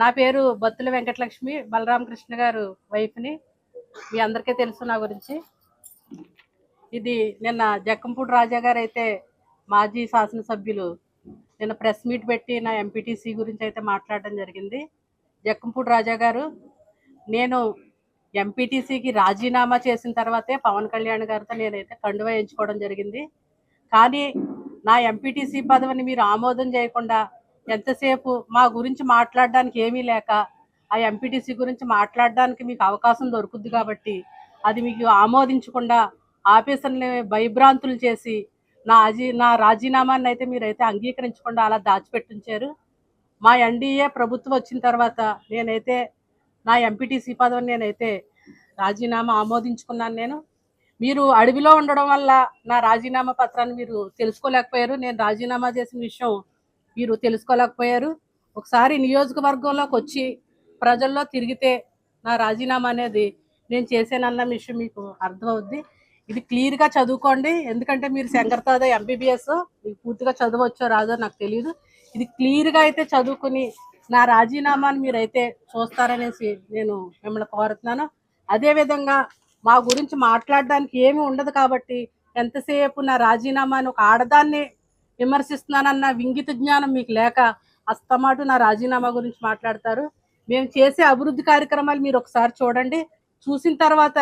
నా పేరు బత్తుల వెంకటలక్ష్మి బలరామకృష్ణ గారు వైఫ్ని మీ అందరికీ తెలుసు నా గురించి. ఇది నిన్న జక్కంపూడి రాజా గారు అయితే మాజీ శాసనసభ్యులు నిన్న ప్రెస్ మీట్ పెట్టి నా ఎంపీటీసీ గురించి అయితే మాట్లాడడం జరిగింది. జక్కంపూడి రాజా గారు నేను ఎంపీటీసీకి రాజీనామా చేసిన తర్వాతే పవన్ కళ్యాణ్ గారితో నేనైతే కండువ ఎంచుకోవడం జరిగింది. కానీ నా ఎంపీటీసీ పదవిని మీరు ఆమోదం చేయకుండా ఎంతసేపు మా గురించి మాట్లాడడానికి ఏమీ లేక ఆ ఎంపీటీసీ గురించి మాట్లాడడానికి మీకు అవకాశం దొరుకుద్ది కాబట్టి అది మీకు ఆమోదించకుండా ఆఫీసర్ని భయభ్రాంతులు చేసి నా అజీ నా రాజీనామాన్ని అయితే మీరైతే అంగీకరించకుండా అలా దాచిపెట్టించారు. మా ఎన్డీఏ ప్రభుత్వం వచ్చిన తర్వాత నేనైతే నా ఎంపీటీసీ పదవిని నేనైతే రాజీనామా ఆమోదించుకున్నాను నేను. మీరు అడవిలో ఉండడం వల్ల నా రాజీనామా పత్రాన్ని మీరు తెలుసుకోలేకపోయారు. నేను రాజీనామా చేసిన విషయం మీరు తెలుసుకోలేకపోయారు. ఒకసారి నియోజకవర్గంలోకి వచ్చి ప్రజల్లో తిరిగితే నా రాజీనామా అనేది నేను చేశానన్న విషయం మీకు అర్థమవుద్ది. ఇది క్లియర్గా చదువుకోండి. ఎందుకంటే మీరు శంకర్తాద ఎంబీబీఎస్ మీకు పూర్తిగా చదవచ్చో రాదో నాకు తెలియదు ఇది క్లియర్గా అయితే చదువుకుని నా రాజీనామాని మీరైతే చూస్తారనేసి నేను మిమ్మల్ని కోరుతున్నాను. అదేవిధంగా మా గురించి మాట్లాడడానికి ఏమీ ఉండదు కాబట్టి ఎంతసేపు నా రాజీనామాను ఒక ఆడదాన్ని విమర్శిస్తున్నానన్న వింగిత జ్ఞానం మీకు లేక అస్తమాటు నా రాజీనామా గురించి మాట్లాడతారు. మేము చేసే అభివృద్ధి కార్యక్రమాలు మీరు ఒకసారి చూడండి. చూసిన తర్వాత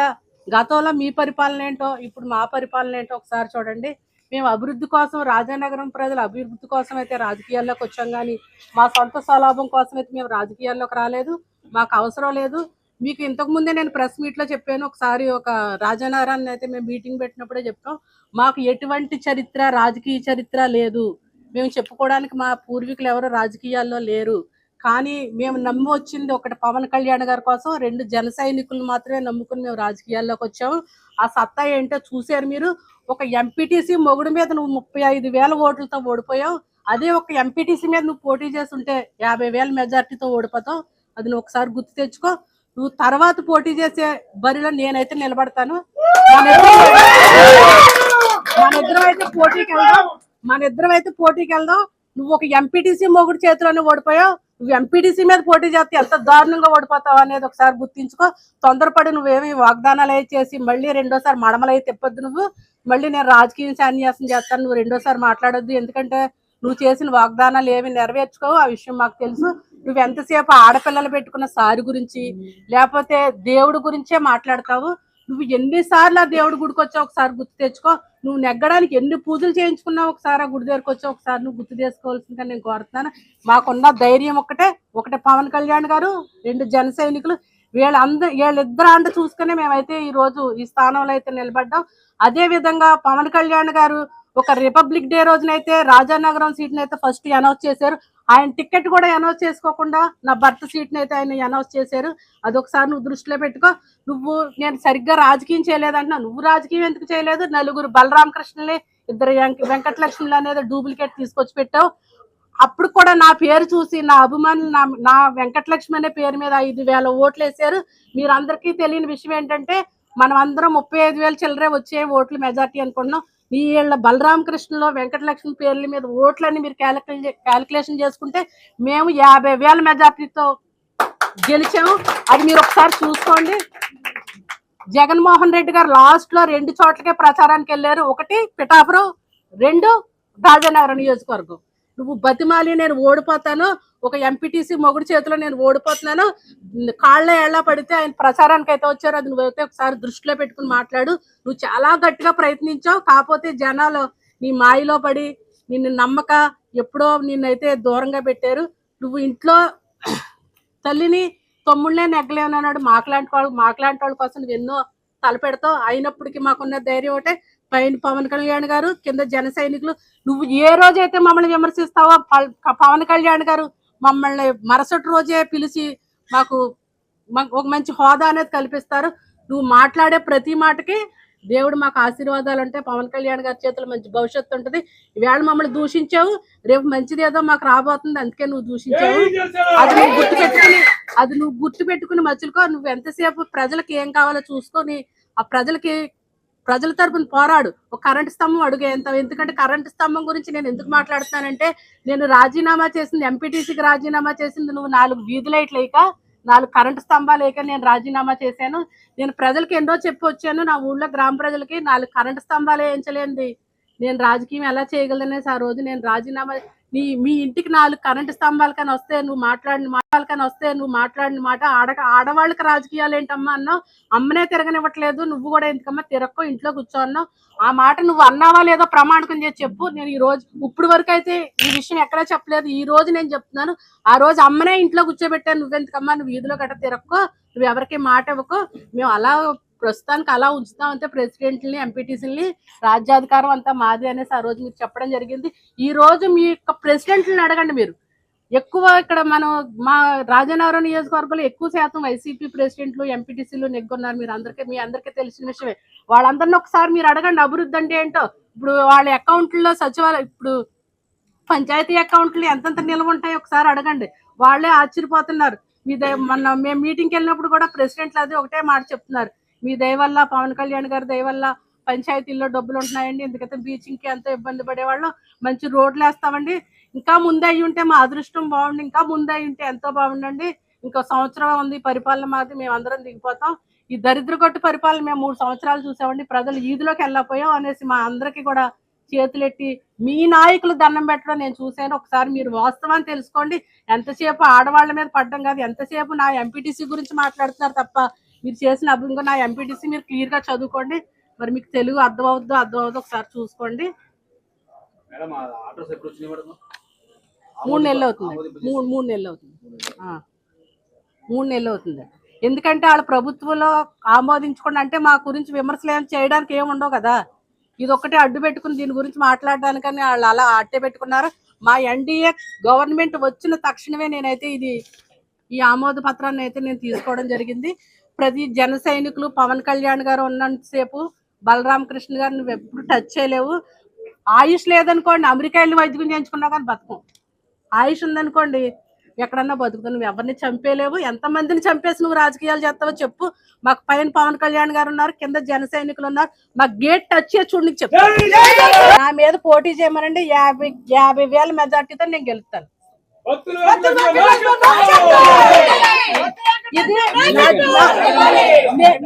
గతంలో మీ పరిపాలన ఏంటో ఇప్పుడు మా పరిపాలన ఏంటో ఒకసారి చూడండి. మేము అభివృద్ధి కోసం రాజానగరం ప్రజల అభివృద్ధి కోసం అయితే రాజకీయాల్లోకి వచ్చాం కానీ మా సొంత స్వలాభం కోసం అయితే మేము రాజకీయాల్లోకి రాలేదు. మాకు అవసరం లేదు. మీకు ఇంతకు ముందే నేను ప్రెస్ మీట్లో చెప్పాను ఒకసారి ఒక రాజనారాయణ అయితే మేము మీటింగ్ పెట్టినప్పుడే చెప్పాం మాకు ఎటువంటి చరిత్ర రాజకీయ చరిత్ర లేదు. మేము చెప్పుకోవడానికి మా పూర్వీకులు ఎవరు రాజకీయాల్లో లేరు. కానీ మేము నమ్మి వచ్చింది ఒకటి పవన్ కళ్యాణ్ గారి కోసం రెండు జన సైనికులు మాత్రమే నమ్ముకుని మేము రాజకీయాల్లోకి వచ్చాము. ఆ సత్తా ఏంటో చూశారు మీరు? ఒక ఎంపీటీసీ మొగుడు మీద నువ్వు ముప్పై ఐదు వేల ఓట్లతో ఓడిపోయావు. అదే ఒక ఎంపీటీసీ మీద నువ్వు పోటీ చేస్తుంటే యాభై వేల మెజార్టీతో ఓడిపోతావు. అది నువ్వు ఒకసారి గుర్తు తెచ్చుకో. నువ్వు తర్వాత పోటీ చేసే బరిలో నేనైతే నిలబడతాను. మన ఇద్దరం అయితే పోటీకి వెళ్దాం. మన ఇద్దరం అయితే పోటీకి వెళ్దాం. నువ్వు ఒక ఎంపీటీసీ మొగుడు చేతిలోనే ఓడిపోయావు. నువ్వు ఎంపీటీసీ మీద పోటీ చేస్తే ఎంత దారుణంగా ఓడిపోతావు అనేది ఒకసారి గుర్తించుకో. తొందరపడి నువ్వేమి వాగ్దానాలు అయితే చేసి మళ్ళీ రెండోసారి మడమలై తెప్పొద్దు నువ్వు. మళ్ళీ నేను రాజకీయ సన్యాసం చేస్తాను. నువ్వు రెండోసారి మాట్లాడొద్దు. ఎందుకంటే నువ్వు చేసిన వాగ్దానాలు ఏమి నెరవేర్చుకోవు. ఆ విషయం మాకు తెలుసు. నువ్వు ఎంతసేపు ఆడపిల్లలు పెట్టుకున్న సారి గురించి లేకపోతే దేవుడి గురించే మాట్లాడతావు? నువ్వు ఎన్నిసార్లు ఆ దేవుడి గుడికి వచ్చావు ఒకసారి గుర్తు తెచ్చుకో. నువ్వు నెగ్గడానికి ఎన్ని పూజలు చేయించుకున్నావు ఒకసారి ఆ గుడి దగ్గరకు వచ్చావు ఒకసారి నువ్వు గుర్తు చేసుకోవాల్సిందిగా నేను కోరుతున్నాను. మాకున్న ధైర్యం ఒక్కటే ఒకటే పవన్ కళ్యాణ్ గారు రెండు జన సైనికులు. వీళ్ళందరూ వీళ్ళిద్దరు అండ చూసుకునే మేమైతే ఈ రోజు ఈ స్థానంలో అయితే నిలబడ్డాం. అదే విధంగా పవన్ కళ్యాణ్ గారు ఒక రిపబ్లిక్ డే రోజునైతే రాజానగరం సీట్ని అయితే ఫస్ట్ అనౌన్స్ చేశారు. ఆయన టికెట్ కూడా అనౌన్స్ చేసుకోకుండా నా భర్త సీట్ని అయితే ఆయన అనౌన్స్ చేశారు. అదొకసారి నువ్వు దృష్టిలో పెట్టుకో. నువ్వు నేను సరిగ్గా రాజకీయం చేయలేదంటున్నా. నువ్వు రాజకీయం ఎందుకు చేయలేదు? నలుగురు బలరామకృష్ణలే ఇద్దరు వెంక- వెంకటలక్ష్మిలు అనేది డూప్లికేట్ తీసుకొచ్చి పెట్టావు. అప్పుడు కూడా నా పేరు చూసి నా అభిమానులు నా నా వెంకటలక్ష్మి అనే పేరు మీద ఐదు వేల ఓట్లు వేసారు మీరందరికీ తెలియని విషయం ఏంటంటే మనం అందరం ముప్పై ఐదు వేల చిల్లరే వచ్చే ఓట్లు మెజార్టీ అనుకుంటున్నాం. ఈ బలరామకృష్ణలో వెంకటలక్ష్మి పేర్ల మీద ఓట్లన్నీ మీరు క్యాలిక్యులే క్యాలిక్యులేషన్ చేసుకుంటే మేము యాభై వేల మెజార్టీతో గెలిచాము. అది మీరు ఒకసారి చూసుకోండి. జగన్మోహన్ రెడ్డి గారు లాస్ట్లో రెండు చోట్లకే ప్రచారానికి వెళ్ళారు. ఒకటి పిఠాపురం రెండు రాజానగరం నియోజకవర్గం. నువ్వు బతిమాలి నేను ఓడిపోతాను. ఒక ఎంపీటీసీ మొగుడు చేతిలో నేను ఓడిపోతున్నాను. కాళ్ళ ఎలా పడితే ఆయన ప్రచారానికి అయితే వచ్చారు. అది నువ్వైతే ఒకసారి దృష్టిలో పెట్టుకుని మాట్లాడు. నువ్వు చాలా గట్టిగా ప్రయత్నించావు. కాకపోతే జనాలు నీ మాయలో పడి నిన్ను నమ్మక ఎప్పుడో నిన్నైతే దూరంగా పెట్టారు. నువ్వు ఇంట్లో తల్లిని తమ్ముళ్ళే నెగ్గలేనన్నాడు మాకులాంటి వాళ్ళు మాకులాంటి వాళ్ళ కోసం నువ్వు ఎన్నో తలపెడతావు. అయినప్పటికీ మాకున్న ధైర్యం ఒకటే. పైన పవన్ కళ్యాణ్ గారు కింద జన సైనికులు. నువ్వు ఏ రోజైతే మమ్మల్ని విమర్శిస్తావో పవన్ కళ్యాణ్ గారు మమ్మల్ని మరుసటి రోజే పిలిచి మాకు ఒక మంచి హోదా అనేది కల్పిస్తారు. నువ్వు మాట్లాడే ప్రతి మాటకి దేవుడు మాకు ఆశీర్వాదాలు అంటే పవన్ కళ్యాణ్ గారి చేతిలో మంచి భవిష్యత్తు ఉంటుంది. ఈవేళ మమ్మల్ని దూషించావు రేపు మంచిది ఏదో మాకు రాబోతుంది అందుకే నువ్వు దూషించావు. అది నువ్వు గుర్తు పెట్టుకుని అది నువ్వు గుర్తు పెట్టుకుని మధ్యలో నువ్వు ఎంతసేపు ప్రజలకు ఏం కావాలో చూసుకొని ఆ ప్రజలకి ప్రజల తరపున పోరాడు. ఒక కరెంట్ స్తంభం అడుగేంత ఎంత ఎందుకంటే కరెంట్ స్తంభం గురించి నేను ఎందుకు మాట్లాడుతానంటే నేను రాజీనామా చేసింది ఎంపీటీసీకి రాజీనామా చేసింది నువ్వు నాలుగు వీధి లైట్లు వేయక నాలుగు కరెంటు స్తంభాలు వేయక నేను రాజీనామా చేశాను. నేను ప్రజలకి ఎన్నో చెప్పి వచ్చాను. నా ఊళ్ళో గ్రామ ప్రజలకి నాలుగు కరెంటు స్తంభాలు వేయించలేంది నేను రాజకీయం ఎలా చేయగలదనేసి ఆ రోజు నేను రాజీనామా నీ మీ ఇంటికి నాలుగు కరెంటు స్తంభాలు కానీ వస్తే నువ్వు మాట్లాడిన మాటలు కానీ వస్తే నువ్వు మాట్లాడిన మాట ఆడ ఆడవాళ్ళకి రాజకీయాలు ఏంటమ్మా అన్నావు? అమ్మనే తిరగనివ్వట్లేదు నువ్వు కూడా ఎందుకమ్మా తిరక్కో ఇంట్లో కూర్చో అన్నావు? ఆ మాట నువ్వు అన్నావా లేదో ప్రమాణకం చేసి చెప్పు. నేను ఈ రోజు ఇప్పుడు వరకు అయితే ఈ విషయం ఎక్కడా చెప్పలేదు. ఈ రోజు నేను చెప్తున్నాను. ఆ రోజు అమ్మనే ఇంట్లో కూర్చోబెట్టాను. నువ్వెందుకమ్మా? నువ్వు వీధిలో గట్ట తిరక్కో. నువ్వు ఎవరికి మాట ఇవ్వకో. మేము అలా ప్రస్తుతానికి అలా ఉంచుతాం అంటే ప్రెసిడెంట్ని ఎంపీటీసీని రాజ్యాధికారం అంతా మాది అనేసి ఆ రోజు మీరు చెప్పడం జరిగింది. ఈ రోజు మీ యొక్క ప్రెసిడెంట్ని అడగండి మీరు. ఎక్కువ ఇక్కడ మనం మా రాజనగరం నియోజకవర్గంలో ఎక్కువ శాతం వైసీపీ ప్రెసిడెంట్లు ఎంపీటీసీలు నెగ్గున్నారు. మీరు అందరికీ మీ అందరికీ తెలిసిన విషయమే. వాళ్ళందరినీ ఒకసారి మీరు అడగండి అభివృద్ధి అంటే ఏంటో. ఇప్పుడు వాళ్ళ అకౌంట్లో సచివాలయం ఇప్పుడు పంచాయతీ అకౌంట్లు ఎంతెంత నిల్వ ఉంటాయో ఒకసారి అడగండి. వాళ్ళే ఆశ్చర్యపోతున్నారు. మీ దయ మొన్న మేము మీటింగ్కి వెళ్ళినప్పుడు కూడా ప్రెసిడెంట్లు అది ఒకటే మాట చెప్తున్నారు. మీ దయవల్ల పవన్ కళ్యాణ్ గారి దయవల్ల పంచాయతీల్లో డబ్బులు ఉంటున్నాయండి ఎందుకంటే బీచింగ్కి ఎంతో ఇబ్బంది పడేవాళ్ళు. మంచి రోడ్లు వేస్తామండి ఇంకా ముందే అయ్యి ఉంటే మా అదృష్టం బాగుండి ఇంకా ముందే ఉంటే ఎంతో బాగుండండి. ఇంకో సంవత్సరం ఉంది పరిపాలన మాది మేము అందరం దిగిపోతాం. ఈ దరిద్ర కొట్టు పరిపాలన మేము మూడు సంవత్సరాలు చూసామండి. ప్రజలు ఈదులోకి వెళ్ళకపోయాం అనేసి మా అందరికీ కూడా చేతులెట్టి మీ నాయకులు దండం పెట్టడం నేను చూశాను. ఒకసారి మీరు వాస్తవాన్ని తెలుసుకోండి. ఎంతసేపు ఆడవాళ్ళ మీద పడ్డం కాదు ఎంతసేపు నా ఎంపీటీసీ గురించి మాట్లాడుతున్నారు తప్ప మీరు చేసిన అభివృద్ధి నా ఎంపీటీసీ మీరు క్లియర్గా చదువుకోండి. మరి మీకు తెలుగు అర్థం అవుద్దో అర్థం అవుద్దో ఒకసారి చూసుకోండి. మేడం నెలలు అవుతుంది. మూడు మూడు నెలలు అవుతుంది. మూడు నెలలు. అవుతుంది. ఎందుకంటే వాళ్ళ ప్రభుత్వంలో ఆమోదించకుండా అంటే మా గురించి విమర్శలు ఏం చేయడానికి ఏమి ఉండవు కదా. ఇది ఒక్కటే అడ్డు పెట్టుకుని దీని గురించి మాట్లాడడానికని వాళ్ళు అలా అట్టే పెట్టుకున్నారు. మా ఎన్డీఏ గవర్నమెంట్ వచ్చిన తక్షణమే నేనైతే ఇది ఈ ఆమోద పత్రాన్ని అయితే నేను తీసుకోవడం జరిగింది. ప్రతి జన సైనికులు పవన్ కళ్యాణ్ గారు ఉన్నంతసేపు బలరామ కృష్ణ గారు నువ్వు ఎప్పుడు టచ్ చేయలేవు ఆయుష్ లేదనుకోండి అమెరికా వెళ్ళి వైద్యం చేయించుకున్నా కానీ బతకం ఆయుష్ ఉందనుకోండి ఎక్కడన్నా బతుకుతావు నువ్వు ఎవరిని చంపేలేవు ఎంతమందిని చంపేసి నువ్వు రాజకీయాలు చేస్తావో చెప్పు మాకు పైన పవన్ కళ్యాణ్ గారు ఉన్నారు కింద జన సైనికులు ఉన్నారు మాకు గేట్ టచ్ చేసి చూడు నీకు చెప్తాను నా మీద పోటీ చేయమనండి యాభై యాభై వేల మెజార్టీతో నేను గెలుస్తాను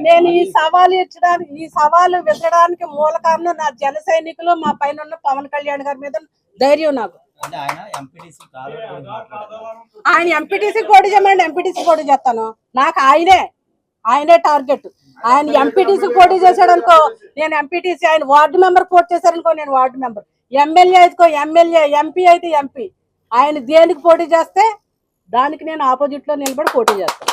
నేను ఈ సవాలు ఇచ్చడానికి ఈ సవాలు విసరడానికి మూల కారణం నా జన సైనికులు మా పైన ఉన్న పవన్ కళ్యాణ్ గారి మీద ధైర్యం నాకు. అంటే ఆయన ఎంపీటీసీ పోటీ చేయమండి ఎంపీటీసీ పోటీ చేస్తాను. నాకు ఆయనే ఆయనే టార్గెట్. ఆయన ఎంపీటీసీ పోటీ చేశాడు అనుకో నేను ఎంపీటీసీ ఆయన వార్డు మెంబర్ పోటీ చేశారనుకో నేను వార్డు మెంబర్. ఎమ్మెల్యే అయితే ఎమ్మెల్యే ఎంపీ అయితే ఎంపీ ఆయన దేనికి పోటీ చేస్తే దానికి నేను ఆపోజిట్లో నిలబడి పోటీ చేస్తాను.